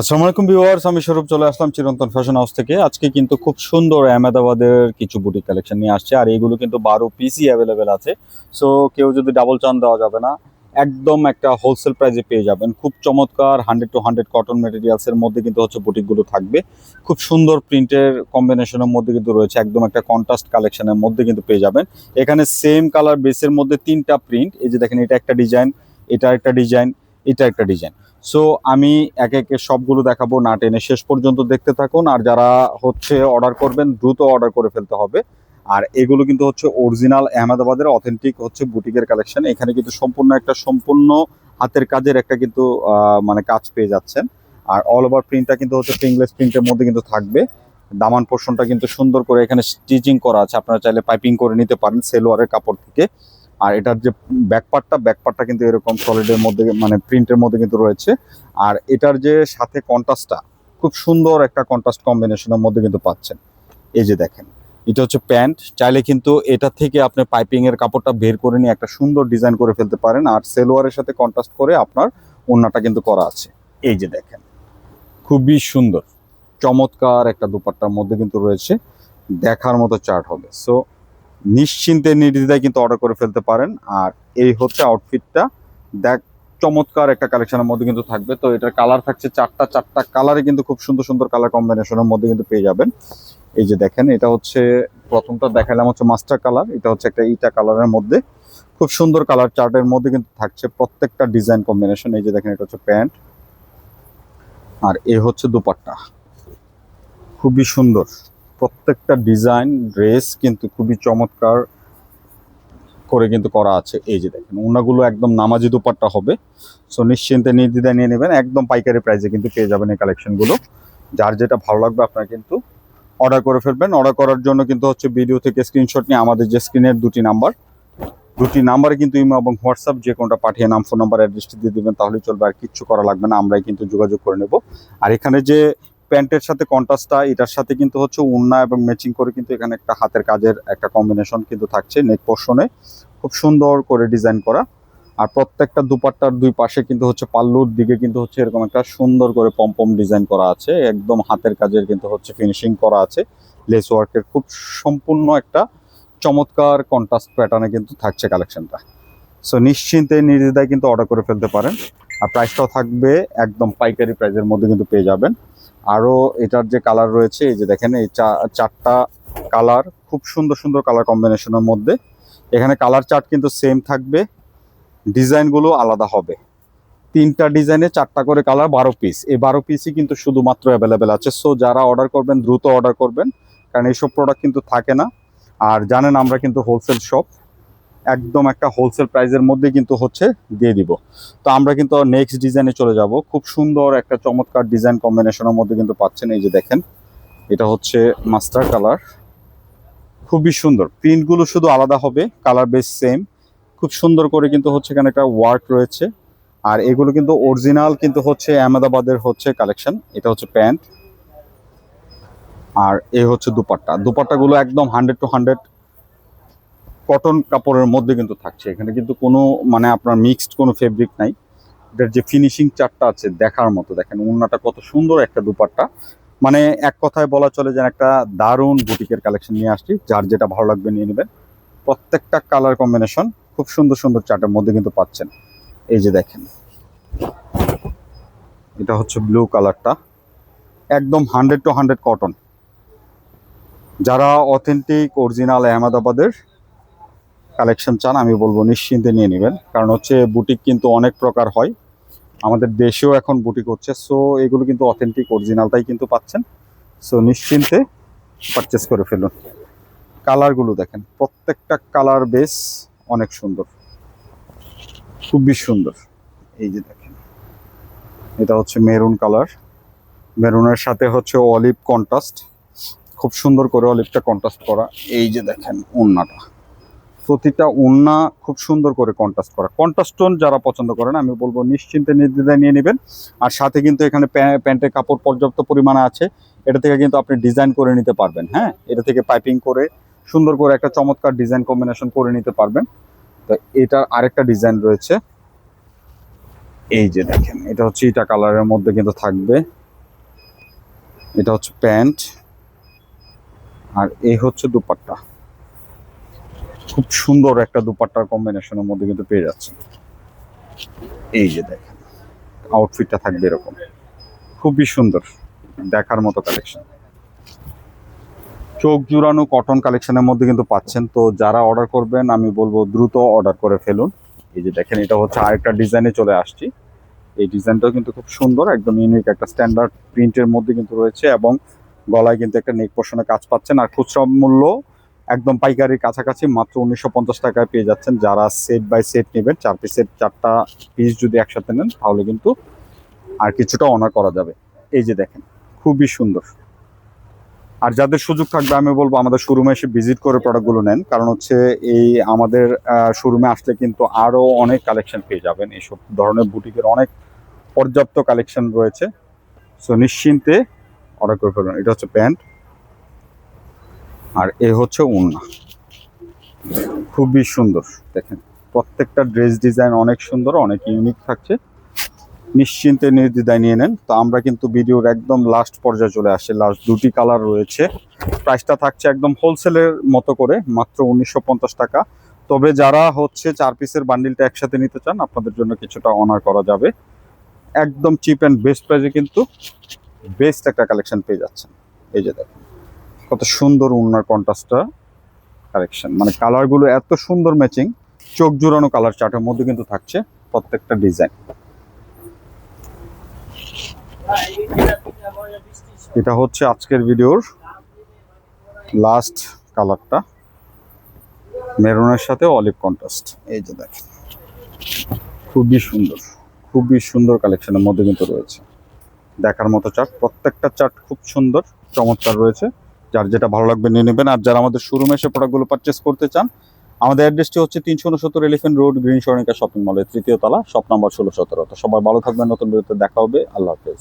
আসসালামু আলাইকুম ভিউয়ার্স, আমি স্বরূপ চলে আসলাম চিরন্তন ফ্যাশন হাউস থেকে। আজকে কিন্তু খুব সুন্দর আহমেদাবাদের কিছু বুটিক কালেকশন নিয়ে আসছে, আর এইগুলো কিন্তু বারো পিসি অ্যাভেলেবেল আছে। সো কেউ যদি ডাবল চান দেওয়া যাবে না। একদম একটা হোলসেল প্রাইসে পেয়ে যাবেন। খুব চমৎকার হান্ড্রেড টু হান্ড্রেড কটন মেটেরিয়ালসের মধ্যে কিন্তু হচ্ছে বুটিকগুলো থাকবে। খুব সুন্দর প্রিন্টের কম্বিনেশনের মধ্যে কিন্তু রয়েছে। একদম একটা কন্ট্রাস্ট কালেকশনের মধ্যে কিন্তু পেয়ে যাবেন। এখানে সেম কালার বেসের মধ্যে তিনটা প্রিন্ট এই যে দেখেন, এটা একটা ডিজাইন এটা একটা ডিজাইন এটা একটা ডিজাইন সো আমি একে একে সবগুলো দেখাবো না টেনে শেষ পর্যন্ত দেখতে থাকুন। আর যারা হচ্ছে অর্ডার করবেন, দ্রুত অর্ডার করে ফেলতে হবে। আর এগুলো কিন্তু হচ্ছে অরিজিনাল আহমেদাবাদের অথেন্টিক হচ্ছে বুটিকের কালেকশন এখানে কিন্তু সম্পূর্ণ একটা সম্পূর্ণ হাতের কাজের একটা কিন্তু মানে কাজ পেয়ে যাচ্ছেন। আর অল ওভার প্রিন্টটা কিন্তু হচ্ছে ফিংলেস প্রিন্টের মধ্যে কিন্তু থাকবে। দামান পোর্শনটা কিন্তু সুন্দর করে এখানে স্টিচিং করা আছে। আপনারা চাইলে পাইপিং করে নিতে পারেন সেলোয়ারের কাপড় থেকে। আর এটার যে ব্যাকপার্টটা ব্যাকপার্টটা কিন্তু এরকম সলিডের মধ্যে মানে প্রিন্টের মধ্যে কিন্তু রয়েছে। আর এটার যে সাথে কন্ট্রাস্টটা খুব সুন্দর একটা কন্ট্রাস্ট কম্বিনেশনের মধ্যে কিন্তু পাচ্ছেন। এই যে দেখেন, এটা হচ্ছে প্যান্ট। চাইলে কিন্তু এটা থেকে আপনি পাইপিং এর কাপড়টা বের করে নিয়ে একটা সুন্দর ডিজাইন করে ফেলতে পারেন। আর সেলোয়ারের সাথে কন্ট্রাস্ট করে আপনার ওড়নাটা কিন্তু করা আছে। এই যে দেখেন, খুবই সুন্দর, চমৎকার একটা দুপাট্টার মধ্যে কিন্তু রয়েছে। দেখার মতো চার্ট হবে। সো নিশ্চিন্তে, নির্দ্বিধায় কিন্তু অর্ডার করে ফেলতে পারেন। আর এই হচ্ছে আউটফিটটা দেখ, চমৎকার একটা কালেকশনের মধ্যে কিন্তু থাকবে। তো এটার কালার থাকছে চারটা চারটা কালারে কিন্তু খুব সুন্দর সুন্দর কালার কম্বিনেশনের মধ্যে কিন্তু পেয়ে যাবেন। এই যে দেখেন, এটা হচ্ছে প্রথমটা দেখালাম হচ্ছে মাস্টার কালার এটা হচ্ছে একটা ইটা কালারের মধ্যে। খুব সুন্দর কালার চার্টের মধ্যে কিন্তু থাকছে প্রত্যেকটা ডিজাইন কম্বিনেশন এই যে দেখেন, এটা হচ্ছে প্যান্ট। আর এ হচ্ছে দুপাট্টা। খুবই সুন্দর। প্রত্যেকটা ডিজাইন, ড্রেস কিন্তু খুবই চমৎকার করে কিন্তু করা আছে। এই যে দেখেন, ওনাগুলো একদম নামাজি দুপাট্টা হবে। সো নিশ্চিন্তে নির্দ্বিধায় নিয়ে নেবেন। একদম পাইকারি প্রাইসে কিন্তু পেয়ে যাবেন এই কালেকশনগুলো যার যেটা ভালো লাগবে আপনারা কিন্তু অর্ডার করে ফেলবেন। অর্ডার করার জন্য কিন্তু হচ্ছে ভিডিও থেকে স্ক্রিনশট নিয়ে আমাদের যে স্ক্রিনের দুটি নাম্বার দুটি নাম্বারে কিন্তু ইমো এবং হোয়াটসঅ্যাপ যে কোনটা পাঠিয়ে নাম ফোন নাম্বার অ্যাড্রেসটি দিয়ে দেবেন, তাহলে চলবে। আর কিচ্ছু করা লাগবে না। আমরাই কিন্তু যোগাযোগ করে নেব। আর এখানে যে প্যান্টের সাথে কন্ট্রাস্টটা, এটার সাথে কিন্তু হচ্ছে উন্না এবং ম্যাচিং করে কিন্তু এখানে একটা হাতের কাজের একটা কম্বিনেশন কিন্তু থাকছে নেক পোর্শনে খুব সুন্দর করে ডিজাইন করা। আর প্রত্যেকটা দুপাট্টার দুই পাশে কিন্তু হচ্ছে পাল্লুর দিকে কিন্তু হচ্ছে এরকম একটা সুন্দর করে পম্পম ডিজাইন করা আছে। একদম হাতের কাজের কিন্তু হচ্ছে ফিনিশিং করা আছে। লেস ওয়ার্কের খুব সম্পূর্ণ একটা চমৎকার কন্ট্রাস্ট প্যাটার্নে কিন্তু থাকছে কালেকশনটা সো নিশ্চিন্তে নির্দ্বিধায় কিন্তু অর্ডার করে ফেলতে পারেন। আর প্রাইসটাও থাকবে, একদম পাইকারি প্রাইসের মধ্যে কিন্তু পেয়ে যাবেন। আরও এটার যে কালার রয়েছে, এই যে দেখেন, এই চারটা কালার খুব সুন্দর সুন্দর কালার কম্বিনেশনের মধ্যে। এখানে কালার চার্ট কিন্তু সেম থাকবে ডিজাইনগুলো আলাদা হবে। তিনটা ডিজাইনে চারটা করে কালার বারো পিস এই বারো পিসই কিন্তু শুধুমাত্র অ্যাভেলেবেল আছে। সো যারা অর্ডার করবেন, দ্রুত অর্ডার করবেন, কারণ এইসব প্রোডাক্ট কিন্তু থাকে না। আর জানেন, আমরা কিন্তু হোলসেল শপ একদম একটা হোলসেল প্রাইসের মধ্যে কিন্তু হচ্ছে দিয়ে দিব। তো আমরা কিন্তু নেক্সট ডিজাইনে চলে যাব। খুব সুন্দর একটা চমৎকার ডিজাইন কম্বিনেশনের মধ্যে কিন্তু পাচ্ছেন এই যে দেখেন। এটা হচ্ছে মাস্টার কালার খুবই সুন্দর। প্রিন্টগুলো শুধু আলাদা হবে কালার বেস সেম খুব সুন্দর করে কিন্তু হচ্ছে এখানে একটা ওয়ার্ক রয়েছে। আর এগুলো কিন্তু অরিজিনাল কিন্তু হচ্ছে আহমেদাবাদের হচ্ছে কালেকশন এটা হচ্ছে প্যান্ট। আর এ হচ্ছে দুপাট্টা। দুপাট্টাগুলো একদম হান্ড্রেড টু হান্ড্রেড কটন কাপড়ের মধ্যে কিন্তু থাকছে। এখানে কিন্তু কোনো মানে আপনার মিক্সড কোনো ফেব্রিক নাই। এটার যে ফিনিশিং চারটা আছে দেখার মতো, দেখেন উন্নাটা কত সুন্দর একটা দুপাট্টা। মানে এক কথায় বলা চলে যে একটা দারুণ বুটিকের কালেকশন নিয়ে আসছি, যার যেটা ভালো লাগবে নিয়ে নেবেন। প্রত্যেকটা কালার কম্বিনেশন খুব সুন্দর সুন্দর চার্টের মধ্যে কিন্তু পাচ্ছেন। এই যে দেখেন। এটা হচ্ছে ব্লু কালারটা একদম হান্ড্রেড টু হান্ড্রেড কটন যারা অথেন্টিক অরিজিনাল আহমেদাবাদের কালেকশন চান, আমি বলব নিশ্চিন্তে নিয়ে নেবেন। কারণ হচ্ছে বুটিক কিন্তু অনেক প্রকার হয়। আমাদের দেশেও এখন বুটিক হচ্ছে সো এগুলো কিন্তু অথেন্টিক অরিজিনালটাই কিন্তু পাচ্ছেন। সো নিশ্চিন্তে পারচেস করে ফেলুন। কালারগুলো দেখেন, প্রত্যেকটা কালার বেস অনেক সুন্দর। খুবই সুন্দর। এই যে দেখেন, এটা হচ্ছে মেরুন কালার মেরুনের সাথে হচ্ছে অলিভ কন্ট্রাস্ট খুব সুন্দর করে অলিভটা কন্ট্রাস্ট করা। এই যে দেখেন ওন্নাটা প্রতিটা ওন্না খুব সুন্দর করে কন্ট্রাস্ট করা। কন্ট্রাস্ট যারা পছন্দ করেন, আমি বলব নিশ্চিন্তে নির্দ্বিধায় নিয়ে নেবেন। আর সাথে কিন্তু এখানে প্যা- প্যান্টের কাপড় পর্যাপ্ত পরিমাণে আছে। এটা থেকে কিন্তু আপনি ডিজাইন করে নিতে পারবেন হ্যাঁ? এটা থেকে পাইপিং করে সুন্দর করে একটা চমৎকার ডিজাইন কম্বিনেশন করে নিতে পারবেন। তো এটার আরেকটা ডিজাইন রয়েছে। এই যে দেখেন, এটা হচ্ছে ইটা কালারের মধ্যে কিন্তু থাকবে। এটা হচ্ছে প্যান্ট। আর এই হচ্ছে দুপাট্টা। খুব সুন্দর একটা দুপাট্টার কম্বিনেশনের মধ্যে কিন্তু পেয়ে যাচ্ছে। এই যে দেখেন আউটফিটটা থাকবে এরকম। খুবই সুন্দর দেখার মতো কালেকশন চোখ জুড়ানো কটন কালেকশনের মধ্যে কিন্তু পাচ্ছেন। তো যারা অর্ডার করবেন, আমি বলব দ্রুত অর্ডার করে ফেলুন। এই যে দেখেন, এটা হচ্ছে আরেকটা ডিজাইনে চলে আসছি। এই ডিজাইনটাও কিন্তু খুব সুন্দর, একদম ইউনিক একটা স্ট্যান্ডার্ড প্রিন্টের মধ্যে কিন্তু রয়েছে এবং গলায় কিন্তু একটা নেক পোর্শনে কাজ পাচ্ছেন। আর খুচরা মূল্য একদম পাইকারির কাছাকাছি মাত্র উনিশশো পঞ্চাশ টাকায় পেয়ে যাচ্ছেন। যারা সেট বাই সেট নেবেন, চার পিসের চারটা পিস যদি একসাথে নেন, তাহলে কিন্তু আর কিছুটা অনার করা যাবে। এই যে দেখেন, খুবই সুন্দর। আর যাদের সুযোগ থাকবে, আমি বলব আমাদের শোরুমে এসে ভিজিট করে প্রোডাক্টগুলো নেন। কারণ হচ্ছে এই আমাদের শোরুমে আসলে কিন্তু আরও অনেক কালেকশন পেয়ে যাবেন। এইসব ধরনের বুটিকের অনেক পর্যাপ্ত কালেকশন রয়েছে। সো নিশ্চিন্তে অর্ডার করে ফেলুন এটা হচ্ছে প্যান্ট। আর এ হচ্ছে ওড়না। খুবই সুন্দর, দেখেন। প্রত্যেকটা ড্রেস ডিজাইন অনেক সুন্দর, অনেক ইউনিক থাকছে। নিশ্চিন্তে নির্দ্বিধায় নিয়ে নেন। তো আমরা কিন্তু ভিডিওর একদম লাস্ট পর্যায়ে চলে আসছে। লাস্ট দুটি কালার রয়েছে। প্রাইসটা থাকছে একদম হোলসেলের মতো করে, মাত্র উনিশশো পঞ্চাশ টাকা। তবে যারা হচ্ছে চার পিসের বান্ডিলটা একসাথে নিতে চান, আপনাদের জন্য কিছুটা অনার করা যাবে। একদম চিপ অ্যান্ড বেস্ট প্রাইসে কিন্তু বেস্ট একটা কালেকশন পেয়ে যাচ্ছেন। এই যে দেখেন। কত সুন্দর উন্নার কন্ট্রাস্টটা কালেকশন মানে কালারগুলো এত সুন্দর ম্যাচিং চোখ জুড়ানো কালার চার্টের মধ্যে কিন্তু থাকছে প্রত্যেকটা ডিজাইন এটা হচ্ছে আজকের ভিডিওর লাস্ট কালারটা মেরুনের সাথে অলিভ কন্ট্রাস্ট এই যে দেখেন, খুবই সুন্দর খুবই সুন্দর কালেকশনের মধ্যে কিন্তু রয়েছে। দেখার মতো চার্ট প্রত্যেকটা চার্ট খুব সুন্দর, চমৎকার রয়েছে। যার যেটা ভালো লাগবে নিয়ে নেবেন। আর যারা আমাদের শোরুমে এসে প্রোডাক্টগুলো পারচেস করতে চান, আমাদের অ্যাড্রেসটি হচ্ছে তিনশো উনসত্তর এলিফেন্ট রোড গ্রিন সরণিকা শপিং মলের তৃতীয় তলা শপ নাম্বার ষোলো সতেরো। তো সবাই ভালো থাকবেন, নতুন বিরতি দেখা হবে। আল্লাহ হাফেজ।